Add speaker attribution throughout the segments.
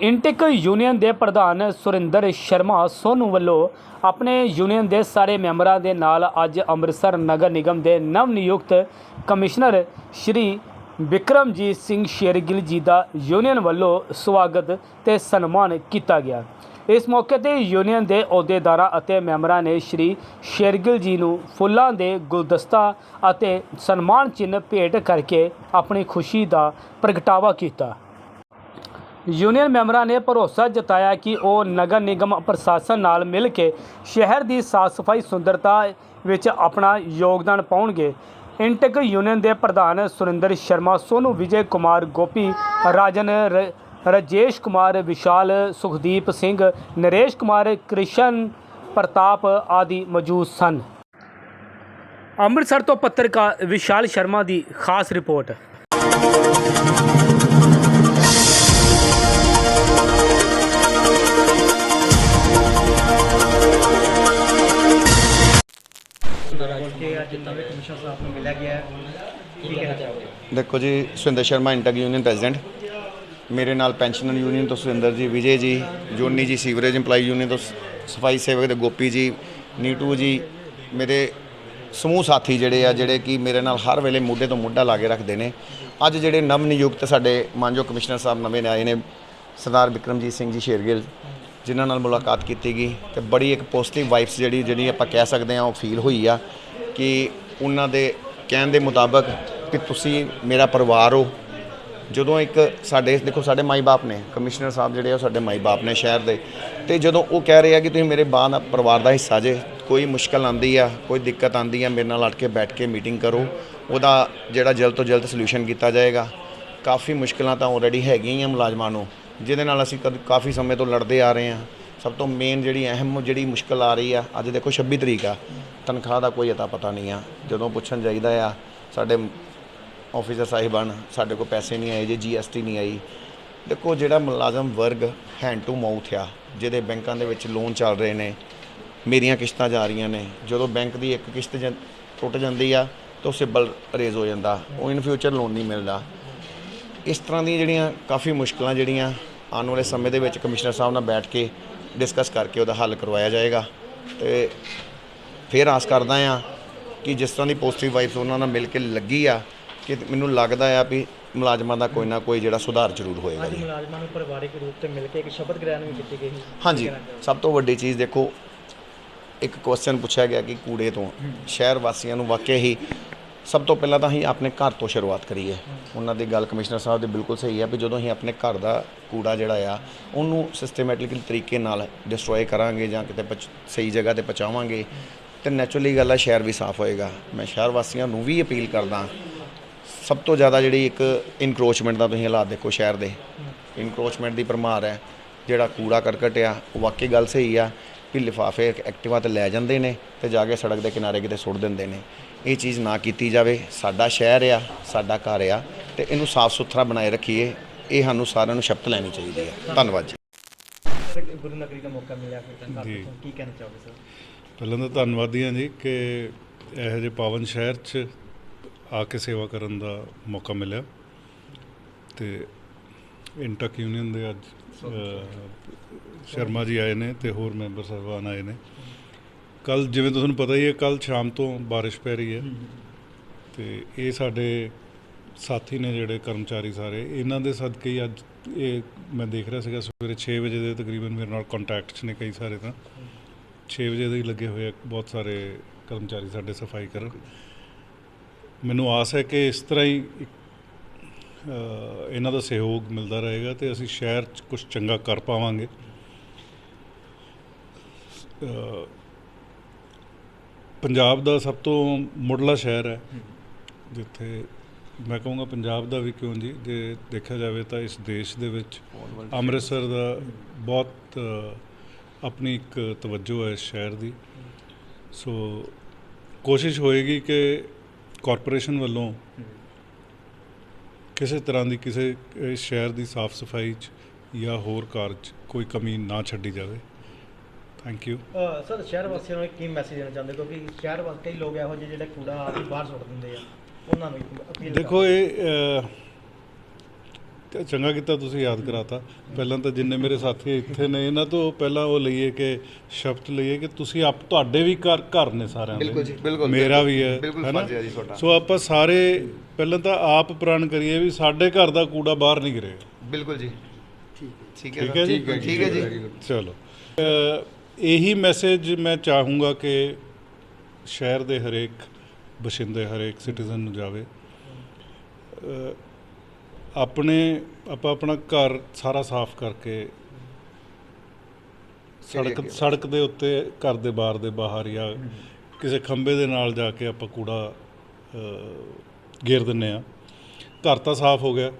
Speaker 1: ਇੰਟਿਕ union ਦੇ ਪ੍ਰਧਾਨ ਸੁਰਿੰਦਰ ਸ਼ਰਮਾ ਸੋਨੂ ਵੱਲੋਂ ਆਪਣੇ ਯੂਨੀਅਨ ਦੇ ਸਾਰੇ ਮੈਂਬਰਾਂ ਦੇ ਨਾਲ ਅੱਜ ਅੰਮ੍ਰਿਤਸਰ ਨਗਰ ਨਿਗਮ ਦੇ ਨਵ ਨਿਯੁਕਤ ਕਮਿਸ਼ਨਰ ਸ਼੍ਰੀ ਵਿਕਰਮਜੀਤ ਸਿੰਘ ਸ਼ੇਰਗਿੱਲ ਜੀ ਦਾ ਯੂਨੀਅਨ ਵੱਲੋਂ ਸਵਾਗਤ ਤੇ ਸਨਮਾਨ ਕੀਤਾ ਗਿਆ। ਇਸ ਮੌਕੇ ਤੇ ਯੂਨੀਅਨ ਦੇ ਅਹੁਦੇਦਾਰਾਂ ਅਤੇ ਮੈਂਬਰਾਂ ਨੇ ਸ਼੍ਰੀ ਸ਼ੇਰਗਿਲ ਜੀ ਨੂੰ ਫੁੱਲਾਂ ਦੇ ਗੁਲਦਸਤਾ ਅਤੇ ਸਨਮਾਨ ਚਿੰਨ੍ਹ ਭੇਟ ਕਰਕੇ ਆਪਣੀ ਖੁਸ਼ੀ ਦਾ ਪ੍ਰਗਟਾਵਾ ਕੀਤਾ। ਯੂਨੀਅਨ ਮੈਂਬਰਾਂ ਨੇ ਭਰੋਸਾ ਜਤਾਇਆ ਕਿ ਉਹ ਨਗਰ ਨਿਗਮ ਪ੍ਰਸ਼ਾਸਨ ਨਾਲ ਮਿਲ ਕੇ ਸ਼ਹਿਰ ਦੀ ਸਾਫ਼ ਸਫ਼ਾਈ ਸੁੰਦਰਤਾ ਵਿੱਚ ਆਪਣਾ ਯੋਗਦਾਨ ਪਾਉਣਗੇ। ਇੰਟਕ ਯੂਨੀਅਨ ਦੇ ਪ੍ਰਧਾਨ ਸੁਰਿੰਦਰ ਸ਼ਰਮਾ, ਸੋਨੂ ਵਿਜੇ ਕੁਮਾਰ, ਗੋਪੀ ਰਾਜਨ ਰ- ਰਜੇਸ਼ ਕੁਮਾਰ, ਵਿਸ਼ਾਲ, ਸੁਖਦੀਪ ਸਿੰਘ, ਨਰੇਸ਼ ਕੁਮਾਰ, ਕ੍ਰਿਸ਼ਨ ਪ੍ਰਤਾਪ ਆਦਿ ਮੌਜੂਦ ਸਨ। ਅੰਮ੍ਰਿਤਸਰ ਤੋਂ ਪੱਤਰਕਾਰ ਵਿਸ਼ਾਲ ਸ਼ਰਮਾ ਦੀ ਖਾਸ ਰਿਪੋਰਟ।
Speaker 2: ਦੇਖੋ ਜੀ, Surinder Sharma INTUC union president ਮੇਰੇ ਨਾਲ ਪੈਨਸ਼ਨਰ ਯੂਨੀਅਨ ਤੋਂ ਸੁਰਿੰਦਰ ਜੀ, ਵਿਜੇ ਜੀ, ਜੋਨੀ ਜੀ, ਸੀਵਰੇਜ EMPLOYE ਯੂਨੀਅਨ ਤੋਂ ਸਫ਼ਾਈ ਸੇਵਕ ਦੇ ਗੋਪੀ ਜੀ, ਨੀਟੂ ਜੀ, ਮੇਰੇ ਸਮੂਹ ਸਾਥੀ ਜਿਹੜੇ ਆ, ਜਿਹੜੇ ਕਿ ਮੇਰੇ ਨਾਲ ਹਰ ਵੇਲੇ ਮੋਢੇ ਤੋਂ ਮੋਢਾ ਲਾ ਕੇ ਰੱਖਦੇ ਨੇ। ਅੱਜ ਜਿਹੜੇ ਨਵ ਨਿਯੁਕਤ ਸਾਡੇ ਮਾਨਯੋਗ ਕਮਿਸ਼ਨਰ ਸਾਹਿਬ ਨਵੇਂ ਨੇ ਆਏ ਨੇ, ਸਰਦਾਰ ਵਿਕਰਮਜੀਤ ਸਿੰਘ ਜੀ ਸ਼ੇਰਗਿੱਲ, ਜਿਨ੍ਹਾਂ ਨਾਲ ਮੁਲਾਕਾਤ ਕੀਤੀ ਗਈ ਤੇ ਬੜੀ ਇੱਕ ਪੋਜ਼ਿਟਿਵ ਵਾਈਬਸ ਜਿਹੜੀ ਜਿਹੜੀ ਆਪਾਂ ਕਹਿ ਸਕਦੇ ਹਾਂ, ਉਹ ਫੀਲ ਹੋਈ ਆ ਕਿ ਉਹਨਾਂ ਦੇ ਕਹਿਣ ਦੇ ਮੁਤਾਬਕ ਕਿ ਤੁਸੀਂ ਮੇਰਾ ਪਰਿਵਾਰ ਹੋ ਜਦੋਂ ਇੱਕ ਸਾਡੇ ਦੇਖੋ, ਸਾਡੇ ਮਾਈ-ਬਾਪ ਨੇ, ਕਮਿਸ਼ਨਰ ਸਾਹਿਬ ਜਿਹੜੇ ਆ, ਉਹ ਸਾਡੇ ਮਾਈ-ਬਾਪ ਨੇ ਸ਼ਹਿਰ ਦੇ। ਤੇ ਜਦੋਂ ਉਹ ਕਹਿ ਰਹੇ ਆ ਕਿ ਤੁਸੀਂ ਮੇਰੇ ਬਾਅਦ ਦਾ ਪਰਿਵਾਰ ਦਾ ਹਿੱਸਾ ਜੇ, ਕੋਈ ਮੁਸ਼ਕਲ ਆਂਦੀ ਆ, ਕੋਈ ਦਿੱਕਤ ਆਂਦੀ ਆ, ਮੇਰੇ ਨਾਲ ਅੜ ਕੇ ਬੈਠ ਕੇ ਮੀਟਿੰਗ ਕਰੋ, ਉਹਦਾ ਜਿਹੜਾ ਜਲਦ ਤੋਂ ਜਲਦ ਸੋਲੂਸ਼ਨ ਕੀਤਾ ਜਾਏਗਾ। ਕਾਫੀ ਮੁਸ਼ਕਲਾਂ ਤਾਂ ਆਲਰੇਡੀ ਹੈਗੀਆਂ ਹੀ ਆ ਮੁਲਾਜ਼ਮਾਂ ਨੂੰ, ਜਿਹਦੇ ਨਾਲ ਅਸੀਂ ਕਦ, ਕਾਫੀ ਸਮੇਂ ਤੋਂ ਲੜਦੇ ਆ ਰਹੇ ਹਾਂ ਸਭ ਤੋਂ ਮੇਨ ਜਿਹੜੀ ਅਹਿਮ ਜਿਹੜੀ ਮੁਸ਼ਕਲ ਆ ਰਹੀ ਆ, ਅੱਜ ਦੇਖੋ 26 ਤਰੀਕ ਆ। ਤਨਖਾਹ ਦਾ ਕੋਈ ਅਤਾ ਪਤਾ ਨਹੀਂ ਆ। ਜਦੋਂ ਪੁੱਛਣ ਜਾਈਦਾ ਆ, ਸਾਡੇ ਆਫੀਸਰ ਸਾਹਿਬਾਨ ਸਾਡੇ ਕੋਲ ਪੈਸੇ ਨਹੀਂ ਆਏ, ਜੇ ਜੀਐਸਟੀ ਨਹੀਂ ਆਈ। ਦੇਖੋ, ਜਿਹੜਾ ਮੁਲਾਜ਼ਮ ਵਰਗ ਹੈਂਡ ਟੂ ਮਾਊਥ ਆ, ਜਿਹਦੇ ਬੈਂਕਾਂ ਦੇ ਵਿੱਚ ਲੋਨ ਚੱਲ ਰਹੇ ਨੇ, ਮੇਰੀਆਂ ਕਿਸ਼ਤਾਂ ਜਾ ਰਹੀਆਂ ਨੇ, ਜਦੋਂ ਬੈਂਕ ਦੀ ਇੱਕ ਕਿਸ਼ਤ ਜਾਂ- ਟੁੱਟ ਜਾਂਦੀ ਆ, ਤਾਂ ਉਹ ਸਿਬਲ ਰੇਜ਼ ਹੋ ਜਾਂਦਾ, ਉਹ ਇਨ ਫਿਊਚਰ ਲੋਨ ਨਹੀਂ ਮਿਲਦਾ। ਇਸ ਤਰ੍ਹਾਂ ਦੀਆਂ ਜਿਹੜੀਆਂ ਕਾਫੀ ਮੁਸ਼ਕਲਾਂ ਜਿਹੜੀਆਂ ਆਉਣ ਵਾਲੇ ਸਮੇਂ ਦੇ ਵਿੱਚ ਕਮਿਸ਼ਨਰ ਸਾਹਿਬ ਨਾਲ ਬੈਠ ਕੇ ਡਿਸਕਸ ਕਰਕੇ ਉਹਦਾ ਹੱਲ ਕਰਵਾਇਆ ਜਾਏਗਾ। ਤੇ ਫਿਰ ਆਸ ਕਰਦਾ ਆ ਕਿ ਜਿਸ ਤਰ੍ਹਾਂ ਦੀ ਪੋਜ਼ਿਟਿਵ ਵਾਈਬਸ ਉਹਨਾਂ ਨਾਲ ਮਿਲ ਕੇ ਲੱਗੀ ਆ ਕਿ ਮੈਨੂੰ ਲੱਗਦਾ ਆ ਵੀ ਮੁਲਾਜ਼ਮਾਂ ਦਾ ਕੋਈ ਨਾ ਕੋਈ ਜਿਹੜਾ ਸੁਧਾਰ ਜ਼ਰੂਰ ਹੋਏਗਾ
Speaker 3: ਅੱਜ
Speaker 2: ਜੀ।
Speaker 3: ਮੁਲਾਜ਼ਮਾਂ ਨੂੰ ਪਰਿਵਾਰਿਕ ਰੂਪ ਤੇ ਮਿਲ ਕੇ ਇੱਕ ਸ਼ਬਦ ਗ੍ਰਹਿਣ ਵੀ ਕੀਤੀ ਗਈ
Speaker 2: ਹਾਂਜੀ ਸਭ ਤੋਂ ਵੱਡੀ ਚੀਜ਼ ਦੇਖੋ ਇੱਕ ਕੁਐਸਚਨ ਪੁੱਛਿਆ ਗਿਆ ਕਿ ਕੂੜੇ ਤੋਂ। ਸ਼ਹਿਰ ਵਾਸੀਆਂ ਨੂੰ ਵਾਕਿਆ ਹੀ ਸਭ ਤੋਂ ਪਹਿਲਾਂ ਤਾਂ ਅਸੀਂ ਆਪਣੇ ਘਰ ਤੋਂ ਸ਼ੁਰੂਆਤ ਕਰੀਏ। ਉਹਨਾਂ ਦੀ ਗੱਲ ਕਮਿਸ਼ਨਰ ਸਾਹਿਬ ਦੀ ਬਿਲਕੁਲ ਸਹੀ ਹੈ ਵੀ ਜਦੋਂ ਅਸੀਂ ਆਪਣੇ ਘਰ ਦਾ ਕੂੜਾ ਜਿਹੜਾ ਆ ਉਹਨੂੰ ਸਿਸਟੇਮੈਟਿਕਲੀ ਤਰੀਕੇ ਨਾਲ ਡਿਸਟਰੋਏ ਕਰਾਂਗੇ ਜਾਂ ਕਿਤੇ ਪਹੁੰਚ- ਸਹੀ ਜਗ੍ਹਾ ਤੇ ਪਹੁੰਚਾਵਾਂਗੇ ਤੇ ਨੈਚੁਰਲੀ ਗੱਲ ਆ ਸ਼ਹਿਰ ਵੀ ਸਾਫ਼ ਹੋਏਗਾ। ਮੈਂ ਸ਼ਹਿਰ ਵਾਸੀਆਂ ਨੂੰ ਵੀ ਅਪੀਲ ਕਰਦਾ ਸਭ ਤੋਂ ਜ਼ਿਆਦਾ ਜਿਹੜੀ ਇੱਕ ਇਨਕਰੋਚਮੈਂਟ ਦਾ ਤੁਸੀਂ ਹਾਲਾਤ ਦੇਖੋ ਸ਼ਹਿਰ ਦੇ। ਇਨਕਰੋਚਮੈਂਟ ਦੀ ਪਰਮਾਰ ਹੈ ਜਿਹੜਾ ਕੂੜਾ ਕਰਕਟ ਆ ਉਹ ਵਾਕਈ ਗੱਲ ਸਹੀ ਆ ਕਿ ਲਿਫਾਫੇ ਐਕਟਿਵਾ ਤੇ ਲੈ ਜਾਂਦੇ ਨੇ ਤੇ ਜਾ ਕੇ ਸੜਕ ਦੇ ਕਿਨਾਰੇ ਕਿਤੇ ਸੁੱਟ ਦਿੰਦੇ ਨੇ। ਇਹ ਚੀਜ਼ ਨਾ ਕੀਤੀ ਜਾਵੇ। ਸਾਡਾ ਸ਼ਹਿਰ ਆ ਸਾਡਾ ਘਰ ਆ ਤੇ ਇਹਨੂੰ ਸਾਫ਼ ਸੁਥਰਾ ਬਣਾਏ ਰੱਖੀਏ। ਇਹ ਸਾਨੂੰ ਸਾਰਿਆਂ ਨੂੰ ਸ਼ਪਥ ਲੈਣੀ ਚਾਹੀਦੀ ਹੈ। ਧੰਨਵਾਦ ਜੀ।
Speaker 3: ਗੁਰੂ ਨਗਰੀ ਦਾ ਮੌਕਾ ਮਿਲਿਆ ਫਿਰ। ਕੀ ਕਹਿਣਾ ਚਾਹੋਗੇ ਸਰ?
Speaker 4: ਪਹਿਲਾਂ ਤਾਂ ਧੰਨਵਾਦੀ ਹਾਂ ਜੀ ਕਿ ਇਹੋ ਜਿਹੇ ਪਾਵਨ ਸ਼ਹਿਰ 'ਚ ਆ ਕੇ ਸੇਵਾ ਕਰਨ ਦਾ ਮੌਕਾ ਮਿਲਿਆ। ਤੇ ਇੰਟਕ ਯੂਨੀਅਨ ਦੇ ਅੱਜ ਸ਼ਰਮਾ ਜੀ ਆਏ ਨੇ ਤੇ ਹੋਰ ਮੈਂਬਰ ਸਾਹਿਬਾਨ ਆਏ ਨੇ। ਕੱਲ ਜਿਵੇਂ ਤੁਹਾਨੂੰ ਪਤਾ ਹੀ ਹੈ ਕੱਲ ਸ਼ਾਮ ਤੋਂ ਬਾਰਿਸ਼ ਪੈ ਰਹੀ ਹੈ। ਤੇ ਇਹ ਸਾਡੇ ਸਾਥੀ ਨੇ ਜਿਹੜੇ ਕਰਮਚਾਰੀ ਸਾਰੇ ਇਹਨਾਂ ਦੇ ਸਦਕੇ ਹੀ ਅੱਜ ਇਹ ਮੈਂ ਦੇਖ ਰਿਹਾ ਸੀਗਾ ਸਵੇਰੇ 6 ਵਜੇ ਦੇ ਤਕਰੀਬਨ ਮੇਰੇ ਨਾਲ ਕੰਟੈਕਟ 'ਚ ਨੇ ਕਈ ਸਾਰੇ ਤਾਂ। 6 ਵਜੇ ਦੇ ਹੀ ਲੱਗੇ ਹੋਏ ਬਹੁਤ ਸਾਰੇ ਕਰਮਚਾਰੀ ਸਾਡੇ ਸਫ਼ਾਈ ਕਰਨ। ਮੈਨੂੰ ਆਸ ਹੈ ਕਿ ਇਸ ਤਰ੍ਹਾਂ ਹੀ ਇਹਨਾਂ ਦਾ ਸਹਿਯੋਗ ਮਿਲਦਾ ਰਹੇਗਾ ਤੇ ਅਸੀਂ ਸ਼ਹਿਰ 'ਚ ਕੁਝ ਚੰਗਾ ਕਰ ਪਾਵਾਂਗੇ। ਪੰਜਾਬ ਦਾ ਸਭ ਤੋਂ ਮੁੱਢਲਾ ਸ਼ਹਿਰ ਹੈ। ਜਿੱਥੇ ਮੈਂ ਕਹੂੰਗਾ ਪੰਜਾਬ ਦਾ ਵੀ ਕਿਉਂ ਜੀ? ਜੇ ਦੇਖਿਆ ਜਾਵੇ ਤਾਂ ਇਸ ਦੇਸ਼ ਦੇ ਵਿੱਚ ਅੰਮ੍ਰਿਤਸਰ ਦਾ ਬਹੁਤ ਆਪਣੀ ਇੱਕ ਤਵੱਜੋ ਹੈ ਇਸ ਸ਼ਹਿਰ ਦੀ। ਸੋ ਕੋਸ਼ਿਸ਼ ਹੋਏਗੀ ਕਿ ਕਾਰਪੋਰੇਸ਼ਨ ਵੱਲੋਂ ਕਿਸੇ ਤਰ੍ਹਾਂ ਦੀ ਕਿਸੇ ਸ਼ਹਿਰ ਦੀ ਸਾਫ਼ ਸਫ਼ਾਈ 'ਚ ਜਾਂ ਹੋਰ ਕਾਰਜ 'ਚ ਕੋਈ ਕਮੀ ਨਾ ਛੱਡੀ ਜਾਵੇ। ਥੈਂਕ ਯੂ
Speaker 3: ਸਰ ਸ਼ਹਿਰ ਵਾਸੀਆਂ ਨੂੰ ਕੀ ਮੈਸੇਜ ਦੇਣਾ ਚਾਹੁੰਦੇ? ਕਿਉਂਕਿ ਸ਼ਹਿਰ ਵਾਸੀ ਕਈ ਲੋਕ ਇਹੋ ਜਿਹੇ ਜਿਹੜੇ ਕੂੜਾ ਆ ਕੇ ਬਾਹਰ ਸੁੱਟ ਦਿੰਦੇ ਆ। ਉਹਨਾਂ ਨੂੰ ਅਪੀਲ
Speaker 4: ਦੇਖੋ ਇਹ ਤੇ ਚੰਗਾ ਕੀਤਾ ਤੁਸੀਂ ਯਾਦ ਕਰਾਤਾ। ਪਹਿਲਾਂ ਤਾਂ ਜਿੰਨੇ ਮੇਰੇ ਸਾਥੀ ਇੱਥੇ ਨੇ ਇਹਨਾਂ ਤੋਂ ਪਹਿਲਾਂ ਉਹ ਲਈਏ ਕਿ ਸ਼ਬਦ ਲਈਏ ਕਿ ਤੁਸੀਂ ਆਪ ਤੁਹਾਡੇ ਵੀ ਘਰ ਘਰ ਨੇ ਸਾਰਿਆਂ ਦੇ।
Speaker 2: ਬਿਲਕੁਲ ਜੀ, ਬਿਲਕੁਲ,
Speaker 4: ਮੇਰਾ ਵੀ ਹੈ ਹੈਨਾ?
Speaker 2: ਹੈ।
Speaker 4: ਸੋ ਆਪਾਂ ਸਾਰੇ ਪਹਿਲਾਂ ਤਾਂ ਆਪ ਪ੍ਰਣ ਕਰੀਏ ਵੀ ਸਾਡੇ ਘਰ ਦਾ ਕੂੜਾ ਬਾਹਰ ਨਹੀਂ ਗਿਰੇ
Speaker 2: ਬਿਲਕੁਲ ਜੀ। ਠੀਕ ਠੀਕ
Speaker 4: ਠੀਕ ਹੈ ਜੀ?
Speaker 2: ਠੀਕ ਹੈ ਜੀ।
Speaker 4: ਚਲੋ। ਇਹੀ ਮੈਸੇਜ ਮੈਂ ਚਾਹੂੰਗਾ ਕਿ ਸ਼ਹਿਰ ਦੇ ਹਰੇਕ ਬਸ਼ਿੰਦੇ ਹਰੇਕ ਸਿਟੀਜ਼ਨ ਨੂੰ ਜਾਵੇ। ਆਪਣੇ ਆਪਾਂ ਆਪਣਾ ਘਰ ਸਾਰਾ ਸਾਫ਼ ਕਰਕੇ ਸੜਕ ਸੜਕ ਦੇ ਉੱਤੇ ਘਰ ਦੇ ਬਾਹਰ ਦੇ ਬਾਹਰ ਜਾਂ ਕਿਸੇ ਖੰਬੇ ਦੇ ਨਾਲ ਜਾ ਕੇ ਆਪਾਂ ਕੂੜਾ ਗੇਰ ਦਿੰਨੇ ਆ ਘਰ ਤਾਂ ਸਾਫ਼ ਹੋ ਗਿਆ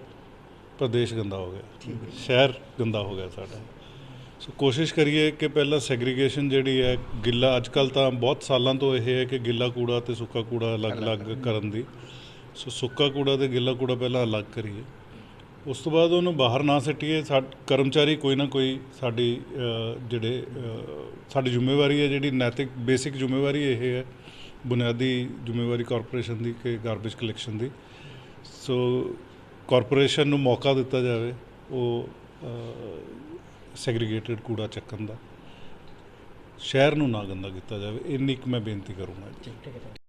Speaker 4: ਪ੍ਰਦੇਸ਼ ਗੰਦਾ ਹੋ ਗਿਆ। ਸ਼ਹਿਰ ਗੰਦਾ ਹੋ ਗਿਆ ਸਾਡਾ। ਸੋ ਕੋਸ਼ਿਸ਼ ਕਰੀਏ ਕਿ ਪਹਿਲਾਂ ਸੈਗਰੀਗੇਸ਼ਨ ਜਿਹੜੀ ਹੈ ਗਿੱਲਾ ਅੱਜ ਕੱਲ ਤਾਂ ਬਹੁਤ ਸਾਲਾਂ ਤੋਂ ਇਹ ਹੈ ਕਿ ਗਿੱਲਾ ਕੂੜਾ ਤੇ ਸੁੱਕਾ ਕੂੜਾ ਅਲੱਗ-ਅਲੱਗ। ਕਰਨ ਦੀ। ਸੋ ਸੁੱਕਾ ਕੂੜਾ ਤੇ ਗਿੱਲਾ ਕੂੜਾ ਪਹਿਲਾਂ ਅਲੱਗ ਕਰੀਏ। ਉਸ ਤੋਂ ਬਾਅਦ ਉਹਨੂੰ ਬਾਹਰ ਨਾ ਸੱਟੀਏ, ਸਾ, ਕਰਮਚਾਰੀ ਕੋਈ ਨਾ ਕੋਈ ਸਾਡੀ ਜਿਹੜੇ ਸਾਡੀ ਜ਼ਿੰਮੇਵਾਰੀ ਹੈ, ਜਿਹੜੀ ਨੈਤਿਕ, ਬੇਸਿਕ ਜ਼ਿੰਮੇਵਾਰੀ ਇਹ ਹੈ, ਬੁਨਿਆਦੀ ਜ਼ਿੰਮੇਵਾਰੀ ਕਾਰਪੋਰੇਸ਼ਨ ਦੀ ਕਿ ਗਾਰਬੇਜ ਕਲੈਕਸ਼ਨ ਦੀ। ਸੋ ਕਾਰਪੋਰੇਸ਼ਨ ਨੂੰ ਮੌਕਾ ਦਿੱਤਾ ਜਾਵੇ ਉਹ ਸੈਗਰੀਗੇਟਿਡ ਕੂੜਾ ਚੱਕਣ ਦਾ। ਸ਼ਹਿਰ ਨੂੰ ਨਾ ਗੰਦਾ ਕੀਤਾ ਜਾਵੇ, ਇੰਨੀ ਕੁ ਮੈਂ ਬੇਨਤੀ ਕਰੂੰਗਾ ਜੀ।